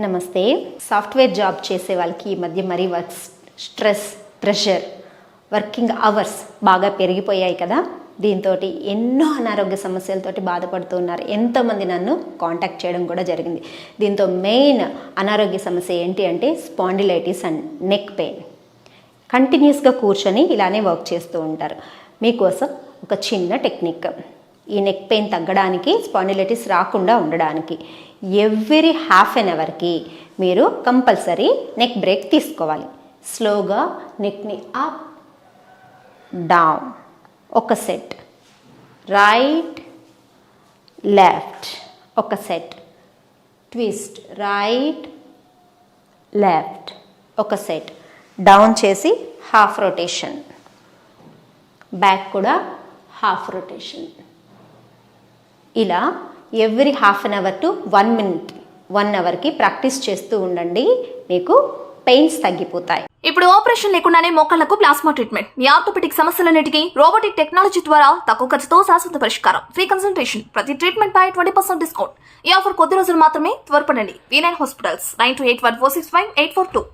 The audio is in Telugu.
నమస్తే. సాఫ్ట్వేర్ జాబ్ చేసే వాళ్ళకి ఈ మధ్య మరీ work stress pressure working hours బాగా పెరిగిపోయాయి కదా. దీంతో ఎన్నో అనారోగ్య సమస్యలతోటి బాధపడుతూ ఉన్నారు. ఎంతోమంది నన్ను కాంటాక్ట్ చేయడం కూడా జరిగింది. దీంతో మెయిన్ అనారోగ్య సమస్య ఏంటి అంటే స్పాండిలైటిస్ అండ్ నెక్ పెయిన్. కంటిన్యూస్గా కూర్చొని ఇలానే వర్క్ చేస్తూ ఉంటారు. మీకోసం ఒక చిన్న టెక్నిక్. ఈ నెక్ పెయిన్ తగ్గడానికి స్పాండిలైటిస్ రాకుండా ఉండడానికి ఎవ్రీ హాఫ్ అన్ అవర్కి మీరు కంపల్సరీ నెక్ బ్రేక్ తీసుకోవాలి. స్లోగా నెక్ని అప్ డౌన్ ఒక సెట్ రైట్ లెఫ్ట్ ఒక సెట్ ట్విస్ట్ రైట్ లెఫ్ట్ ఒక సెట్ డౌన్ చేసి హాఫ్ రొటేషన్ బ్యాక్ కూడా హాఫ్ రొటేషన్ ఇలా every half an hour to one minute one అవర్కి practice చేస్తూ ఉండండి. మీకు పెయిన్స్ తగ్గిపోతాయి. ఇప్పుడు ఆపరేషన్ లేకుండానే మోకాళ్ళకు ప్లాస్మా ట్రీట్మెంట్ మీ ఆర్థోపెటిక్ సమస్యలన్నిటికీ రోబోటిక్ టెక్నాలజీ ద్వారా తక్కువ ఖర్చుతో శాశ్వత పరిష్కారం. ఫ్రీ కన్సల్టేషన్ ప్రతి ట్రీట్మెంట్ పై ట్వంటీ పర్సెంట్ డిస్కౌంట్ ఈ ఆఫర్ కొద్ది రోజులు మాత్రమే త్వరపడండి. V nine hospitals nine two eight one four six five eight four two